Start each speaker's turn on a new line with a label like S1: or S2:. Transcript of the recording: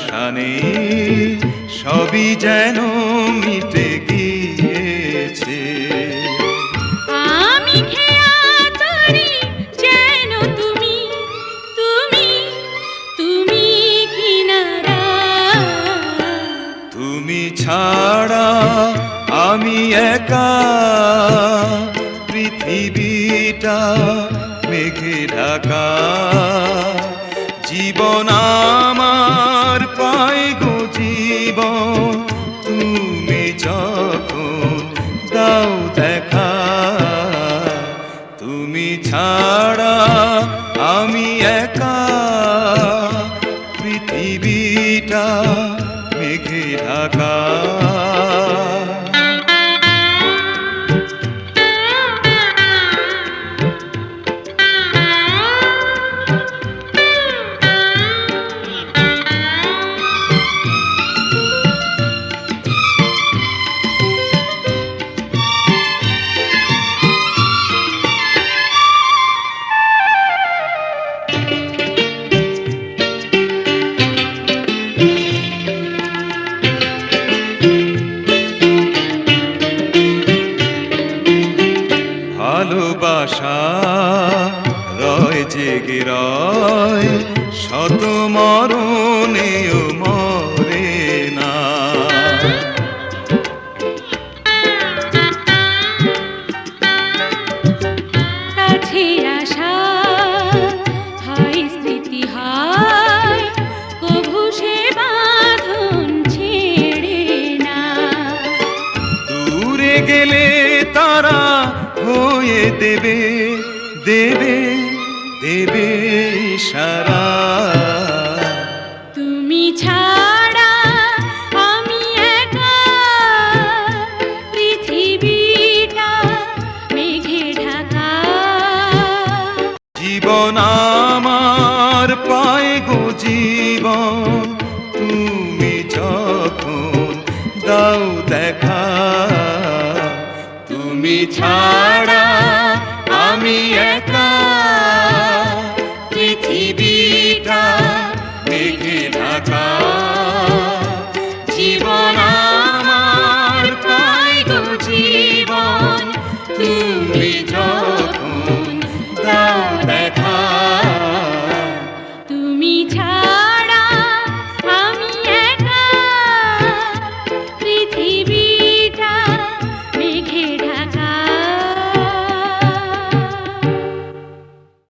S1: টানে সবই যেন মিটে গিয়েছে।
S2: আমি খেয়া তরি যেন তুমি তুমি তুমি কিনারা
S1: তুমি ছাড়া আমি একা পৃথিবীটা মেঘে ঢাকা। জীবন তুমি ছাড়া আমি একা। পৃথিবীটা মেঘে ঢাকা। জেগে রয় শত মরণেও মরে না।
S2: কাছে আসা হয় স্মৃতি হয় কভু সে বাঁধন ছেড়ে না।
S1: দূরে গেলে তারা হয়ে দেবে দেবে দেবে সারা।
S2: তুমি ছাড়া আমি একা। পৃথিবীটা মেঘে ঢাকা।
S1: জীবন আমার পায় গো জীবন। তুমি যখন দাও দেখা। তুমি ছাড়া আমি একা। rejoice.